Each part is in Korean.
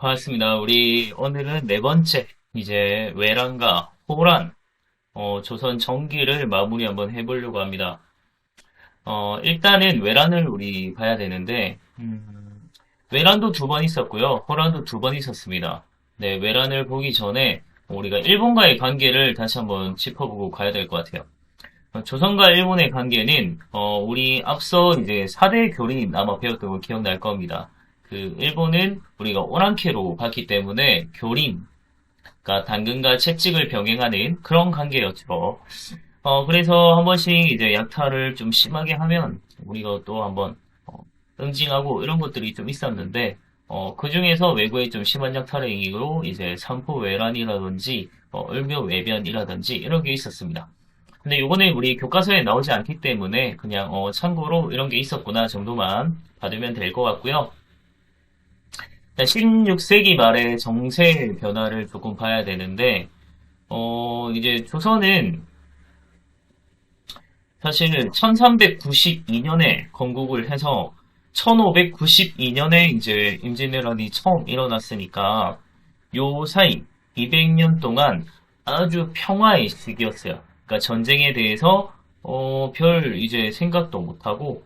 반갑습니다. 우리 오늘은 네 번째 이제 외란과 호란 어, 조선 정기를 마무리 한번 해보려고 합니다. 어, 일단은 외란을 우리 봐야 되는데 음, 외란도 두 번 있었고요. 호란도 두 번 있었습니다. 네, 외란을 보기 전에 우리가 일본과의 관계를 다시 한번 짚어보고 가야 될 것 같아요. 어, 조선과 일본의 관계는 어, 우리 앞서 이제 4대 교린 아마 배웠던 거 기억날 겁니다. 그 일본은 우리가 오랑캐로 봤기 때문에 교린, 그러니까 당근과 채찍을 병행하는 그런 관계였죠. 어, 그래서 한 번씩 이제 약탈을 좀 심하게 하면 우리가 또 한번 어, 응징하고 이런 것들이 좀 있었는데 어, 그 중에서 외국의 좀 심한 약탈의 행위로 이제 삼포 외란이라든지 어, 을묘 외변이라든지 이런 게 있었습니다. 근데 요거는 우리 교과서에 나오지 않기 때문에 그냥 어, 참고로 이런 게 있었구나 정도만 받으면 될 것 같고요. 16세기 말의 정세 변화를 조금 봐야 되는데, 어, 이제 조선은 사실 1392년에 건국을 해서 1592년에 이제 임진왜란이 처음 일어났으니까 요 사이 200년 동안 아주 평화의 시기였어요. 그러니까 전쟁에 대해서 어, 별 이제 생각도 못하고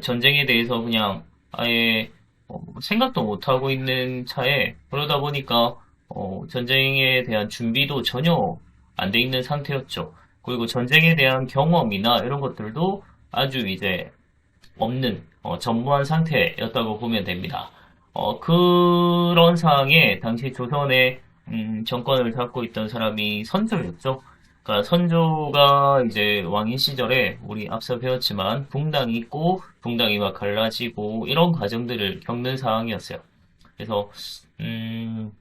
전쟁에 대해서 그냥 아예 어, 생각도 못하고 있는 차에 그러다 보니까 어, 전쟁에 대한 준비도 전혀 안 돼 있는 상태였죠. 그리고 전쟁에 대한 경험이나 이런 것들도 아주 이제 없는 어, 전무한 상태였다고 보면 됩니다. 어, 그런 상황에 당시 조선의 음, 정권을 잡고 있던 사람이 선조였죠. 그러니까 선조가 이제 왕인 시절에 우리 앞서 배웠지만 붕당이 있고 붕당이 막 갈라지고 이런 과정들을 겪는 상황이었어요. 그래서 음,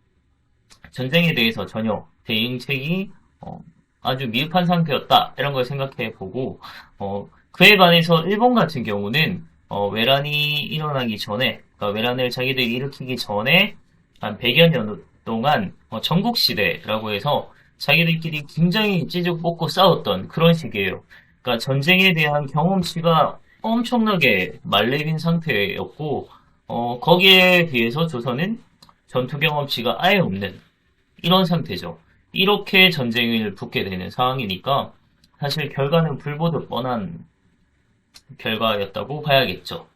전쟁에 대해서 전혀 대응책이 어, 아주 미흡한 상태였다 이런 걸 생각해 보고 어, 그에 반해서 일본 같은 경우는 어, 외란이 일어나기 전에 그러니까 외란을 자기들이 일으키기 전에 한 100여 년 동안 어, 전국시대라고 해서 자기들끼리 굉장히 찌죽 뽑고 싸웠던 그런 시기예요. 그러니까 전쟁에 대한 경험치가 엄청나게 말레빈 상태였고 어, 거기에 비해서 조선은 전투 경험치가 아예 없는 이런 상태죠. 이렇게 전쟁을 붙게 되는 상황이니까 사실 결과는 불보듯 뻔한 결과였다고 봐야겠죠.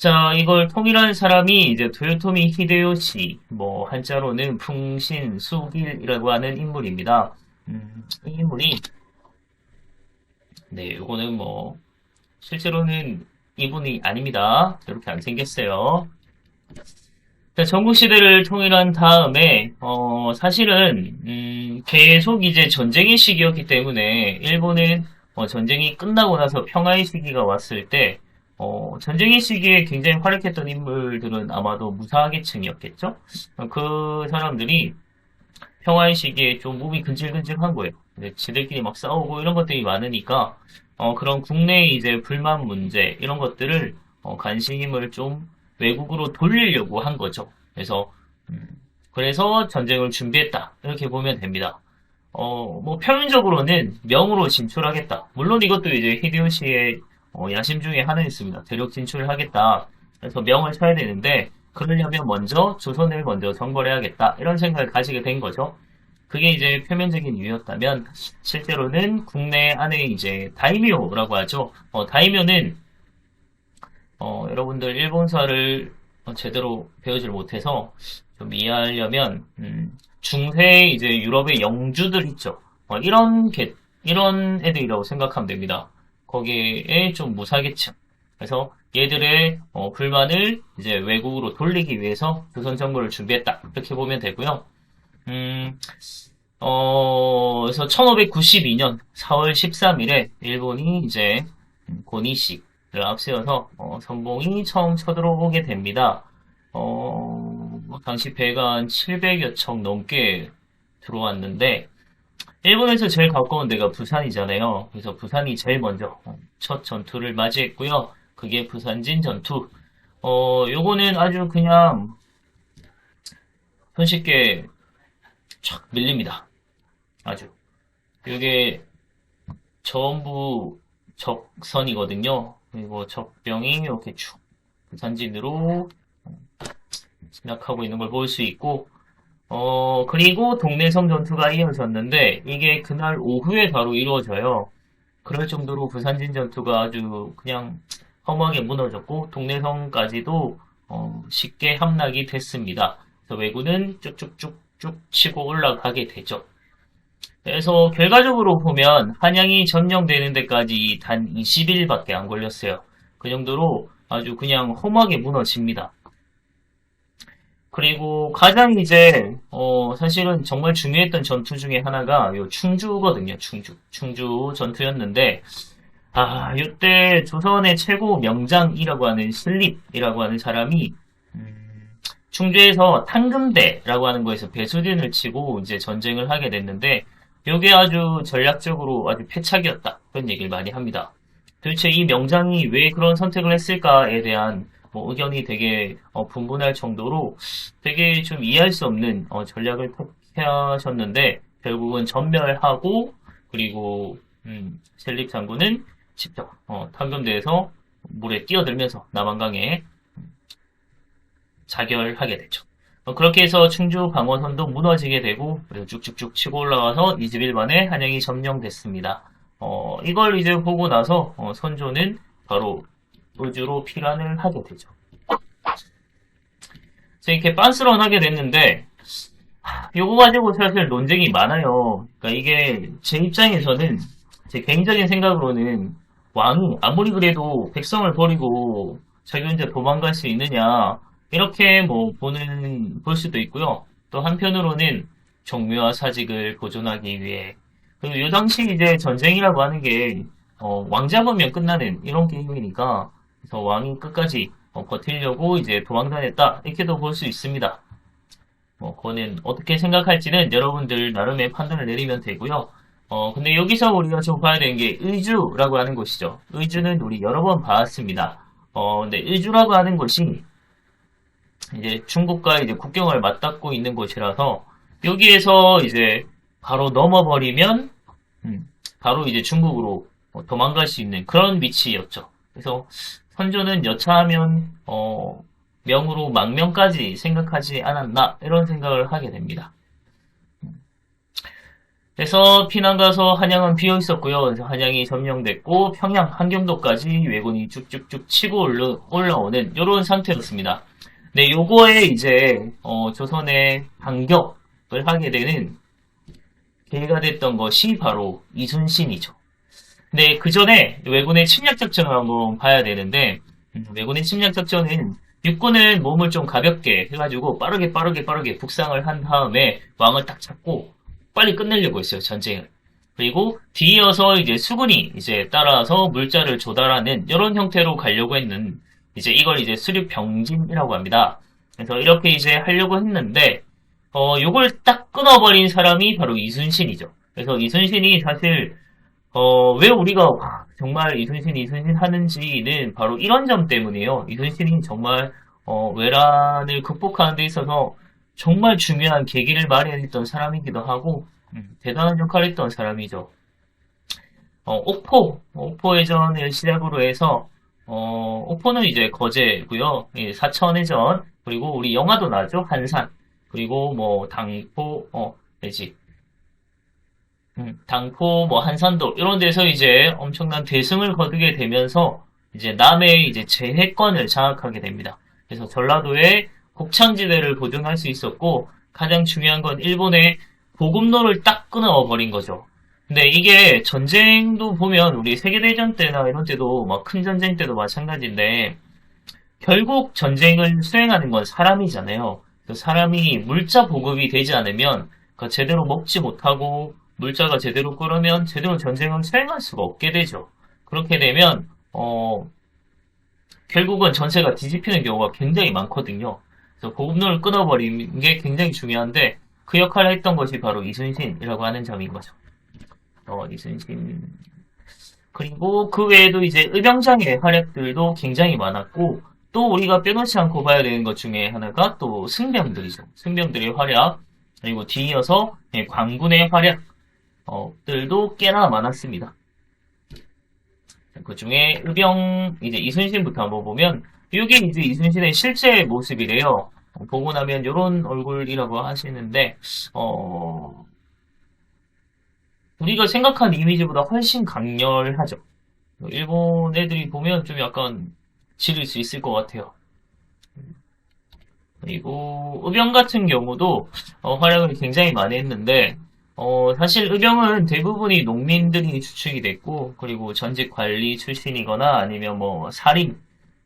자, 이걸 통일한 사람이 이제 도요토미 히데요시, 뭐 한자로는 풍신 수길이라고 하는 인물입니다. 음, 이 인물이 네, 이거는 뭐 실제로는 이분이 아닙니다. 이렇게 안 생겼어요. 자, 전국시대를 통일한 다음에 어, 사실은 음, 계속 이제 전쟁의 시기였기 때문에 일본은 어, 전쟁이 끝나고 나서 평화의 시기가 왔을 때 어, 전쟁의 시기에 굉장히 활약했던 인물들은 아마도 무사계층이었겠죠? 그 사람들이 평화의 시기에 좀 몸이 근질근질한 거예요. 지들끼리 막 싸우고 이런 것들이 많으니까 어, 그런 국내 이제 불만 문제 이런 것들을 어, 관심을 좀 외국으로 돌리려고 한 거죠. 그래서 음, 그래서 전쟁을 준비했다 이렇게 보면 됩니다. 어, 뭐 표면적으로는 명으로 진출하겠다. 물론 이것도 이제 히데요시의 어, 야심 중에 하나였습니다. 대륙 진출을 하겠다. 그래서 명을 쳐야 되는데 그러려면 먼저 조선을 먼저 정벌해야겠다. 이런 생각을 가지게 된 거죠. 그게 이제 표면적인 이유였다면 실제로는 국내 안에 이제 다이묘라고 하죠. 어, 다이묘는 어, 여러분들 일본사를 제대로 배우질 못해서 좀 이해하려면 음, 중세 이제 유럽의 영주들 있죠. 어, 이런 개, 이런 애들이라고 생각하면 됩니다. 거기에 좀 무사계층. 그래서 얘들의 어, 불만을 이제 외국으로 돌리기 위해서 조선 정부를 준비했다. 이렇게 보면 되고요. 음, 어, 그래서 1592년 4월 13일에 일본이 이제 고니식을 앞세워서 어, 선봉이 처음 쳐들어오게 됩니다. 어, 뭐 당시 배가 한 700여 척 넘게 들어왔는데 일본에서 제일 가까운 데가 부산이잖아요. 그래서 부산이 제일 먼저 첫 전투를 맞이했고요. 그게 부산진 전투. 어, 요거는 아주 그냥 손쉽게 촥 밀립니다. 아주. 요게 전부 적선이거든요. 그리고 적병이 이렇게 쭉 부산진으로 침략하고 있는 걸 볼 수 있고, 어, 그리고 동네성 전투가 이어졌는데, 이게 그날 오후에 바로 이루어져요. 그럴 정도로 부산진 전투가 아주 그냥 허무하게 무너졌고, 동네성까지도 어, 쉽게 함락이 됐습니다. 그래서 왜군은 쭉쭉쭉쭉 치고 올라가게 되죠. 그래서 결과적으로 보면 한양이 점령되는 데까지 단 20일밖에 안 걸렸어요. 그 정도로 아주 그냥 험하게 무너집니다. 그리고 가장 이제 어 사실은 정말 중요했던 전투 중에 하나가 요 충주거든요. 충주. 충주 전투였는데 아, 이때 조선의 최고 명장이라고 하는 신립이라고 하는 사람이 음, 충주에서 탕금대라고 하는 거에서 배수진을 치고 이제 전쟁을 하게 됐는데 이게 아주 전략적으로 아주 패착이었다. 그런 얘기를 많이 합니다. 도대체 이 명장이 왜 그런 선택을 했을까에 대한 뭐 의견이 되게 어, 분분할 정도로 되게 좀 이해할 수 없는 어, 전략을 택하셨는데 결국은 전멸하고 그리고 음, 셀립 장군은 직접 어, 탕금대에서 물에 뛰어들면서 남한강에 자결하게 되죠. 어, 그렇게 해서 충주 방어선도 무너지게 되고 그래서 쭉쭉쭉 치고 올라와서 20일 만에 한양이 점령됐습니다. 어, 이걸 이제 보고 나서 어, 선조는 바로 우주로 피란을 하게 되죠. 그래서 이렇게 빤스런 하게 됐는데 하, 요거 가지고 사실 논쟁이 많아요. 그러니까 이게 제 입장에서는 제 개인적인 생각으로는 왕이 아무리 그래도 백성을 버리고 자기 혼자 도망갈 수 있느냐 이렇게 뭐 보는 볼 수도 있고요. 또 한편으로는 종묘와 사직을 보존하기 위해 그리고 이 당시 이제 전쟁이라고 하는 게 어, 왕 잡으면 끝나는 이런 게임이니까 그래서 왕이 끝까지 어, 버티려고 이제 도망다녔다 이렇게도 볼 수 있습니다. 뭐 그거는 어떻게 생각할지는 여러분들 나름의 판단을 내리면 되고요. 어, 근데 여기서 우리가 좀 봐야 되는 게 의주라고 하는 곳이죠. 의주는 우리 여러 번 봤습니다. 어, 근데 의주라고 하는 곳이 이제 중국과 이제 국경을 맞닿고 있는 곳이라서 여기에서 이제 바로 넘어버리면 음, 바로 이제 중국으로 어, 도망갈 수 있는 그런 위치였죠. 그래서 선조는 여차하면 어, 명으로 망명까지 생각하지 않았나 이런 생각을 하게 됩니다. 그래서 피난 가서 한양은 비어 있었고요. 한양이 점령됐고 평양 한경도까지 왜군이 쭉쭉쭉 치고 올라, 올라오는 이런 상태였습니다. 네, 요거에 이제 어, 조선의 반격을 하게 되는 계기가 됐던 것이 바로 이순신이죠. 네, 그 전에 왜군의 침략 작전을 한번 봐야 되는데 음, 왜군의 침략 작전은 육군은 몸을 좀 가볍게 해가지고 빠르게 빠르게 빠르게 북상을 한 다음에 왕을 딱 잡고 빨리 끝내려고 했어요 전쟁을. 그리고 뒤이어서 이제 수군이 이제 따라서 물자를 조달하는 이런 형태로 가려고 했는 이제 이걸 이제 수립 병진이라고 합니다. 그래서 이렇게 이제 하려고 했는데 어 요걸 딱 끊어버린 사람이 바로 이순신이죠. 그래서 이순신이 사실 어, 왜 우리가 와, 정말 이순신 이순신 하는지는 바로 이런 점 때문이에요. 이순신이 정말 어, 외란을 극복하는 데 있어서 정말 중요한 계기를 마련했던 사람이기도 하고 음, 대단한 역할을 했던 사람이죠. 어, 옥포, 옥포해전을 시작으로 해서 어, 옥포는 이제 거제고요. 예, 사천해전 그리고 우리 영화도 나죠. 한산 그리고 뭐 당포, 어, 내지 음, 당포, 뭐 한산도 이런 데서 이제 엄청난 대승을 거두게 되면서 이제 남의 이제 재해권을 장악하게 됩니다. 그래서 전라도의 곡창지대를 보존할 수 있었고 가장 중요한 건 일본의 보급로를 딱 끊어버린 거죠. 근데 이게 전쟁도 보면 우리 세계대전 때나 이런 때도 막 큰 전쟁 때도 마찬가지인데 결국 전쟁을 수행하는 건 사람이잖아요. 사람이 물자 보급이 되지 않으면 제대로 먹지 못하고 물자가 제대로 끓으면 제대로 전쟁을 수행할 수가 없게 되죠. 그렇게 되면 어, 결국은 전세가 뒤집히는 경우가 굉장히 많거든요. 그래서 보급로를 끊어버리는 게 굉장히 중요한데 그 역할을 했던 것이 바로 이순신이라고 하는 점인 거죠. 어, 이순신. 그리고 그 외에도 이제 의병장의 활약들도 굉장히 많았고 또 우리가 빼놓지 않고 봐야 되는 것 중에 하나가 또 승병들이죠. 승병들의 활약 그리고 뒤이어서 예, 광군의 활약 들도 꽤나 많았습니다. 그 중에 의병 이제 이순신부터 한번 보면 이게 이제 이순신의 실제 모습이래요. 어, 보고 나면 요런 얼굴이라고 하시는데, 어, 우리가 생각한 이미지보다 훨씬 강렬하죠. 일본 애들이 보면 좀 약간 지를 수 있을 것 같아요. 그리고 의병 같은 경우도 어, 활약을 굉장히 많이 했는데 어, 사실 의병은 대부분이 농민들이 주축이 됐고 그리고 전직 관리 출신이거나 아니면 뭐 살인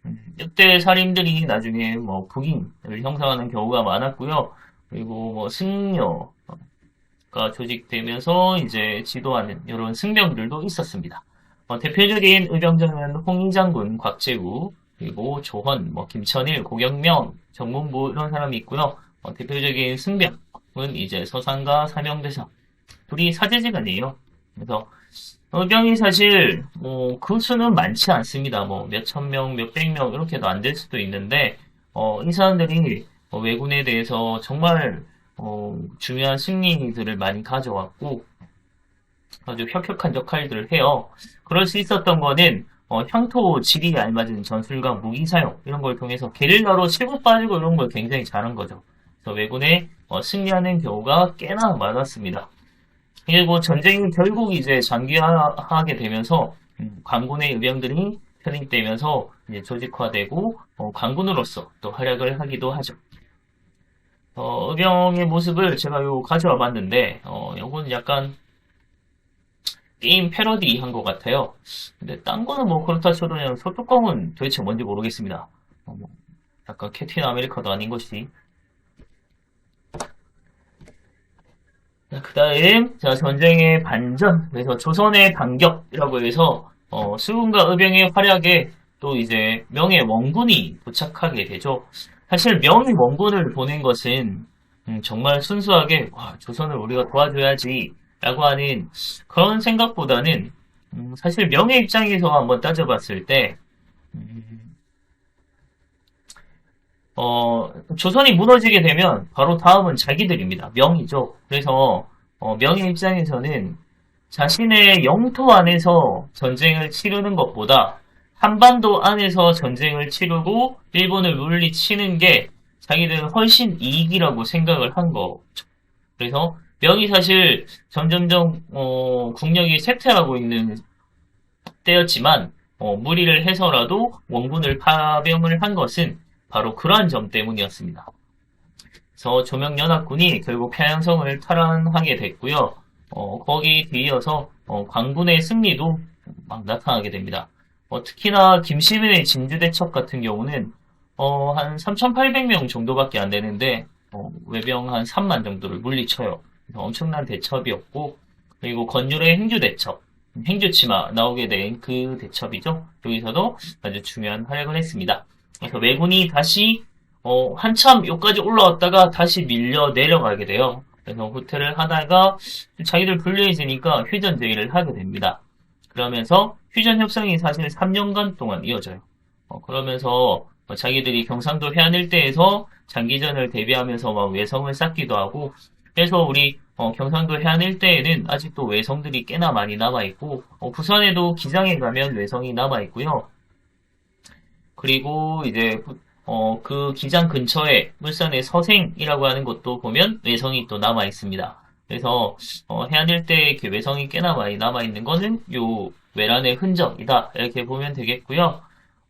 음, 이때 살인들이 나중에 뭐 북인을 형성하는 경우가 많았고요. 그리고 뭐 승려가 조직되면서 이제 지도하는 이런 승병들도 있었습니다. 어, 대표적인 의병장은 홍희 장군, 곽재우, 그리고 조헌, 뭐 김천일, 고경명, 정문부 이런 사람이 있고요. 어, 대표적인 승병은 이제 서상과 사명대사 둘이 사제지간이에요. 그래서 의병이 사실 뭐 그 수는 많지 않습니다. 뭐 몇천 명, 몇백 명 이렇게도 안 될 수도 있는데 어, 이 사람들이 어, 왜군에 대해서 정말 어, 중요한 승리들을 많이 가져왔고 아주 혁혁한 역할들을 해요. 그럴 수 있었던 거는 어, 향토 지리에 알맞은 전술과 무기 사용 이런 걸 통해서 게릴라로 치고 빠지고 이런 걸 굉장히 잘한 거죠. 그래서 왜군에 어, 승리하는 경우가 꽤나 많았습니다. 그리고 전쟁이 결국 이제 장기화하게 되면서 음, 관군의 의병들이 편입되면서 이제 조직화되고 어, 관군으로서 또 활약을 하기도 하죠. 어, 의병의 모습을 제가 요 가져와 봤는데 어, 요건 약간 게임 패러디 한 것 같아요. 근데 딴 거는 뭐 그렇다 쳐도 소뚜껑은 도대체 뭔지 모르겠습니다. 어, 뭐 약간 캡틴 아메리카도 아닌 것이. 그 다음, 자, 전쟁의 반전. 그래서 조선의 반격이라고 해서, 어, 수군과 의병의 활약에 또 이제 명의 원군이 도착하게 되죠. 사실 명의 원군을 보낸 것은, 음, 정말 순수하게, 와, 조선을 우리가 도와줘야지, 라고 하는 그런 생각보다는, 음, 사실 명의 입장에서 한번 따져봤을 때, 음, 어, 조선이 무너지게 되면 바로 다음은 자기들입니다. 명이죠. 그래서 어, 명의 입장에서는 자신의 영토 안에서 전쟁을 치르는 것보다 한반도 안에서 전쟁을 치르고 일본을 물리치는 게 자기들은 훨씬 이익이라고 생각을 한 거죠. 그래서 명이 사실 점점점 어, 국력이 쇠퇴하고 있는 때였지만 어, 무리를 해서라도 원군을 파병을 한 것은 바로 그러한 점 때문이었습니다. 그래서 조명연합군이 결국 평양성을 탈환하게 됐고요. 어, 거기 뒤이어서 어, 광군의 승리도 막 나타나게 됩니다. 어, 특히나 김시민의 진주대첩 같은 경우는 어, 한 3,800명 정도밖에 안 되는데 어, 외병 한 3만 정도를 물리쳐요. 엄청난 대첩이었고 그리고 건율의 행주대첩, 행주치마 나오게 된 그 대첩이죠. 여기서도 아주 중요한 활약을 했습니다. 그래서 왜군이 다시 어, 한참 여기까지 올라왔다가 다시 밀려 내려가게 돼요. 그래서 후퇴를 하다가 자기들 불리해지니까 휴전 제의를 하게 됩니다. 그러면서 휴전 협상이 사실 3년간 동안 이어져요. 어, 그러면서 자기들이 경상도 해안 일대에서 장기전을 대비하면서 막 외성을 쌓기도 하고 그래서 우리 어, 경상도 해안 일대에는 아직도 외성들이 꽤나 많이 남아있고 어, 부산에도 기장에 가면 외성이 남아있고요. 그리고 이제 어, 그 기장 근처에 물산의 서생이라고 하는 곳도 보면 외성이 또 남아 있습니다. 그래서 어, 해안 일대에 외성이 꽤나 많이 남아 있는 거는 요 외란의 흔적이다 이렇게 보면 되겠고요.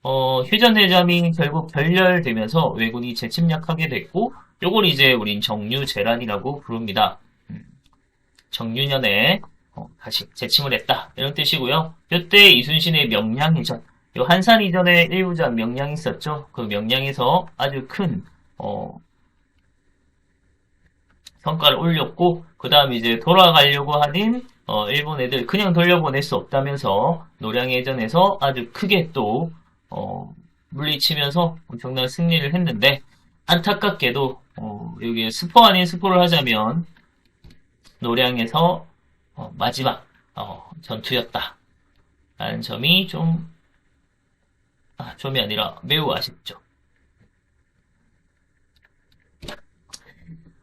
어, 휴전 대잠이 결국 결렬되면서 왜군이 재침략하게 됐고 요걸 이제 우린 정유 재란이라고 부릅니다. 음, 정유년에 어, 다시 재침을 했다 이런 뜻이고요. 이때 이순신의 명량이죠. 요 한산 이전에 일부전 명량이 있었죠. 그 명량에서 아주 큰 어, 성과를 올렸고 그 다음 이제 돌아가려고 하는 어, 일본 애들 그냥 돌려보낼 수 없다면서 노량해전에서 아주 크게 또 어, 물리치면서 엄청난 승리를 했는데 안타깝게도 어, 여기 스포 아닌 스포를 하자면 노량에서 어, 마지막 어, 전투였다 라는 점이 좀 아, 좀이 아니라 매우 아쉽죠.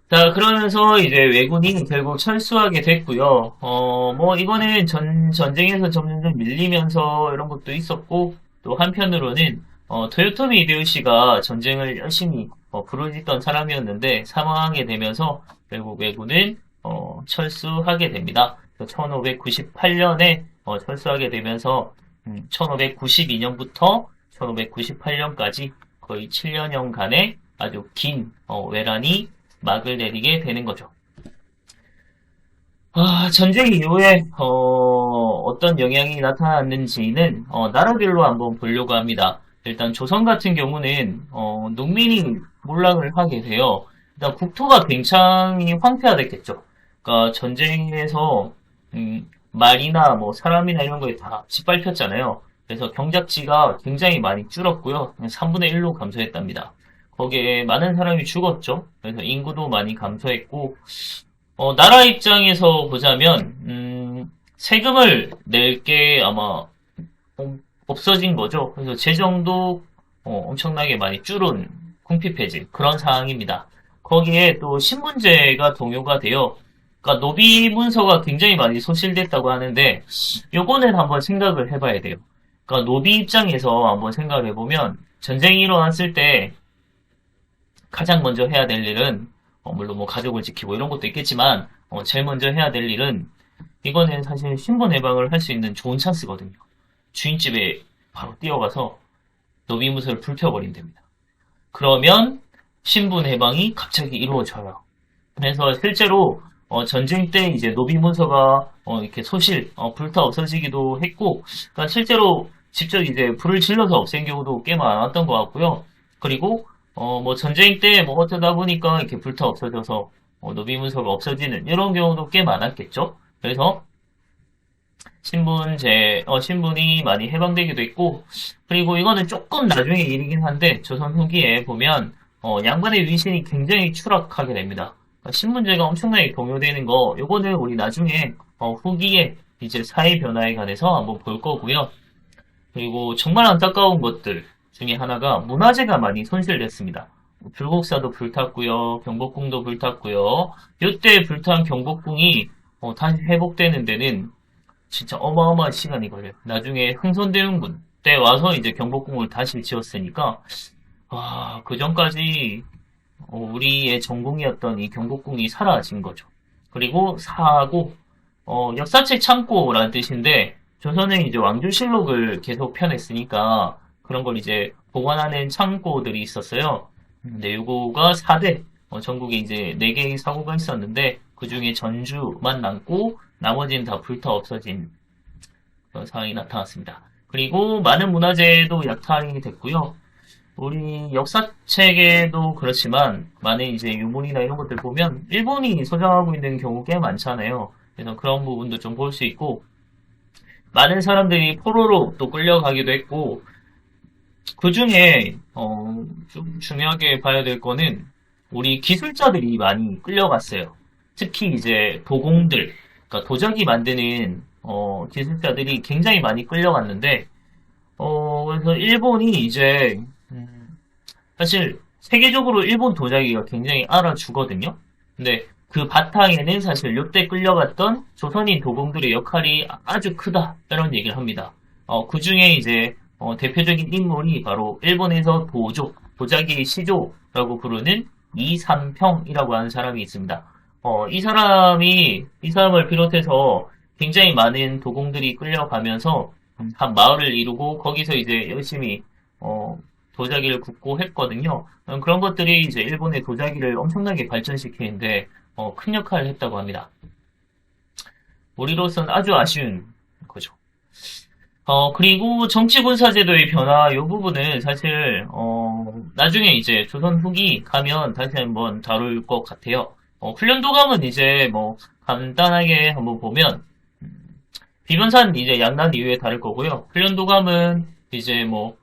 자, 그러면서 이제 왜군이 결국 철수하게 됐고요. 어, 뭐, 이거는 전, 전쟁에서 점점 밀리면서 이런 것도 있었고, 또 한편으로는, 어, 토요토미 이데요시가 전쟁을 열심히, 어, 부르짖던 사람이었는데 사망하게 되면서 결국 왜군은 어, 철수하게 됩니다. 1598년에 어, 철수하게 되면서 1592년부터 1598년까지 거의 7년여간의 아주 긴 어, 외란이 막을 내리게 되는 거죠. 아, 전쟁 이후에 어, 떤 영향이 나타났는지는 어, 나라별로 한번 보려고 합니다. 일단 조선 같은 경우는 어, 농민이 몰락을 하게 돼요. 일단 국토가 굉장히 황폐화됐겠죠. 그러니까 전쟁에서 음, 말이나 뭐 사람이나 이런 거에 다 짓밟혔잖아요. 그래서 경작지가 굉장히 많이 줄었고요. 3분의 1로 감소했답니다. 거기에 많은 사람이 죽었죠. 그래서 인구도 많이 감소했고 어, 나라 입장에서 보자면 음, 세금을 낼 게 아마 어, 없어진 거죠. 그래서 재정도 어, 엄청나게 많이 줄은 궁핍해진 그런 상황입니다. 거기에 또 신문제가 동요가 되어 그러니까 노비 문서가 굉장히 많이 소실됐다고 하는데 요거는 한번 생각을 해봐야 돼요. 그러니까 노비 입장에서 한번 생각을 해보면 전쟁이 일어났을 때 가장 먼저 해야 될 일은 어, 물론 뭐 가족을 지키고 이런 것도 있겠지만 어, 제일 먼저 해야 될 일은 이거는 사실 신분 해방을 할 수 있는 좋은 찬스거든요. 주인집에 바로 뛰어가서 노비 문서를 불펴버린답니다. 그러면 신분 해방이 갑자기 이루어져요. 그래서 실제로 어, 전쟁 때 이제 노비 문서가 어, 이렇게 소실 어, 불타 없어지기도 했고, 그러니까 실제로 직접 이제 불을 질러서 없앤 경우도 꽤 많았던 것 같고요. 그리고 어, 뭐 전쟁 때 뭐 어쩌다 보니까 이렇게 불타 없어져서 어, 노비 문서가 없어지는 이런 경우도 꽤 많았겠죠. 그래서 신분제 어, 신분이 많이 해방되기도 했고, 그리고 이거는 조금 나중에 일이긴 한데 조선 후기에 보면 어, 양반의 위신이 굉장히 추락하게 됩니다. 그러니까 신문제가 엄청나게 공유되는 거, 요거는 우리 나중에 어, 후기에 이제 사회 변화에 관해서 한번 볼 거고요. 그리고 정말 안타까운 것들 중에 하나가 문화재가 많이 손실됐습니다. 불국사도 불탔고요, 경복궁도 불탔고요. 이때 불탄 경복궁이 어, 다시 회복되는 데는 진짜 어마어마한 시간이 걸려요. 나중에 흥선대원군 때 와서 이제 경복궁을 다시 지었으니까 아, 그 전까지 어, 우리의 전공이었던 이 경복궁이 사라진 거죠. 그리고 사고 어, 역사책 창고라는 뜻인데 조선은 이제 왕조실록을 계속 펴냈으니까 그런 걸 이제 보관하는 창고들이 있었어요. 근데 요거가 4대 어, 전국에 이제 4개의 사고가 있었는데 그 중에 전주만 남고 나머지는 다 불타 없어진 그런 상황이 나타났습니다. 그리고 많은 문화재도 약탈이 됐고요. 우리 역사책에도 그렇지만 많은 이제 유물이나 이런 것들 보면 일본이 소장하고 있는 경우 꽤 많잖아요. 그래서 그런 부분도 좀 볼 수 있고 많은 사람들이 포로로 또 끌려가기도 했고 그 중에 어, 좀 중요하게 봐야 될 거는 우리 기술자들이 많이 끌려갔어요. 특히 이제 도공들, 그러니까 도자기 만드는 어, 기술자들이 굉장히 많이 끌려갔는데 어, 그래서 일본이 이제 음, 사실 세계적으로 일본 도자기가 굉장히 알아주거든요. 근데 그 바탕에는 사실 요때 끌려갔던 조선인 도공들의 역할이 아주 크다 이런 얘기를 합니다. 어, 그 중에 이제 어, 대표적인 인물이 바로 일본에서 도조, 도자기 시조라고 부르는 이삼평이라고 하는 사람이 있습니다. 어, 이 사람이 이 사람을 비롯해서 굉장히 많은 도공들이 끌려가면서 한 마을을 이루고 거기서 이제 열심히 어, 도자기를 굽고 했거든요. 음, 그런 것들이 이제 일본의 도자기를 엄청나게 발전시키는데 어, 큰 역할을 했다고 합니다. 우리로서는 아주 아쉬운 거죠. 어, 그리고 정치군사제도의 변화, 이 부분은 사실, 어, 나중에 이제 조선 후기 가면 다시 한번 다룰 것 같아요. 어, 훈련도감은 이제 뭐, 간단하게 한번 보면, 비변산 이제 양난 이후에 다를 거고요. 훈련도감은 이제 뭐,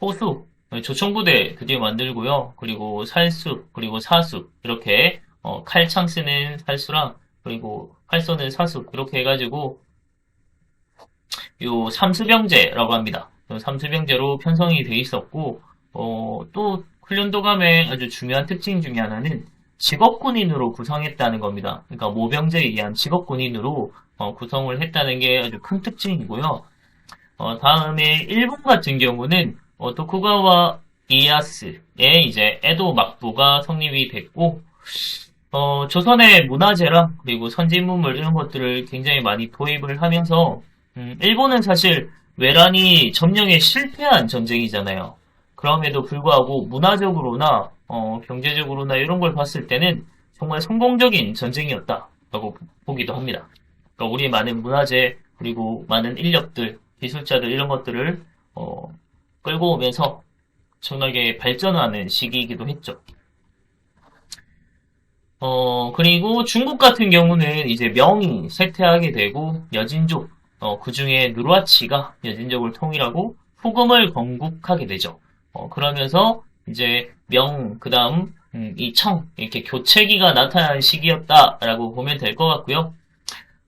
호수, 조총부대 드디어 만들고요. 그리고 살수, 그리고 사수, 이렇게, 어, 칼창 쓰는 살수랑, 그리고 칼 쏘는 사수, 이렇게 해가지고, 요 삼수병제라고 합니다. 삼수병제로 편성이 돼 있었고 어, 또 훈련도감의 아주 중요한 특징 중에 하나는 직업군인으로 구성했다는 겁니다. 그러니까 모병제에 의한 직업군인으로 어, 구성을 했다는 게 아주 큰 특징이고요. 어, 다음에 일본 같은 경우는 어, 토쿠가와 이에야스의 이제 에도 막부가 성립이 됐고, 어, 조선의 문화재랑 그리고 선진문물 이런 것들을 굉장히 많이 도입을 하면서, 음, 일본은 사실 외란이 점령에 실패한 전쟁이잖아요. 그럼에도 불구하고 문화적으로나 어, 경제적으로나 이런 걸 봤을 때는 정말 성공적인 전쟁이었다라고 보기도 합니다. 그러니까 우리 많은 문화재 그리고 많은 인력들, 기술자들 이런 것들을 어, 끌고 오면서 엄청나게 발전하는 시기이기도 했죠. 어, 그리고 중국 같은 경우는 이제 명이 쇠퇴하게 되고 여진족, 어, 그 중에 누르하치가 여진족을 통일하고 후금을 건국하게 되죠. 어, 그러면서 이제 명, 그 다음, 이 청, 이렇게 교체기가 나타난 시기였다라고 보면 될 것 같고요.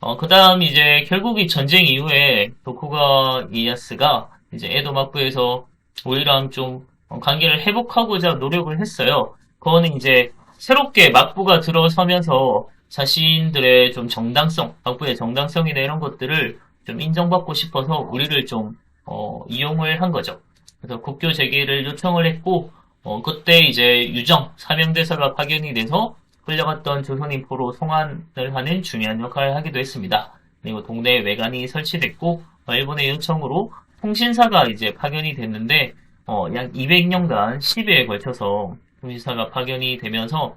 어, 그 다음 이제 결국 이 전쟁 이후에 도쿠가 이에야스가 이제 에도 막부에서 우리랑 좀 어, 관계를 회복하고자 노력을 했어요. 그거는 이제 새롭게 막부가 들어서면서 자신들의 좀 정당성, 막부의 정당성이나 이런 것들을 좀 인정받고 싶어서 우리를 좀 어, 이용을 한 거죠. 그래서 국교 재개를 요청을 했고 어, 그때 이제 유정 사명대사가 파견이 돼서 끌려갔던 조선인포로 송환을 하는 중요한 역할을 하기도 했습니다. 그리고 동네 외관이 설치됐고 어, 일본의 요청으로 통신사가 이제 파견이 됐는데 어, 약 200년간 10회에 걸쳐서 통신사가 파견이 되면서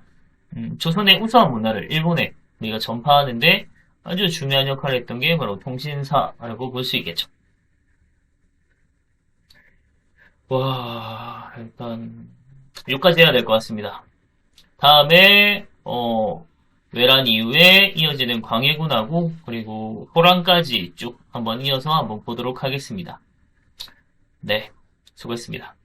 음, 조선의 우수한 문화를 일본에 우리가 전파하는데 아주 중요한 역할을 했던 게 바로 통신사라고 볼 수 있겠죠. 와, 일단 여기까지 해야 될 것 같습니다. 다음에 어, 외란 이후에 이어지는 광해군하고 그리고 호랑까지 쭉 한번 이어서 한번 보도록 하겠습니다. 네, 수고했습니다.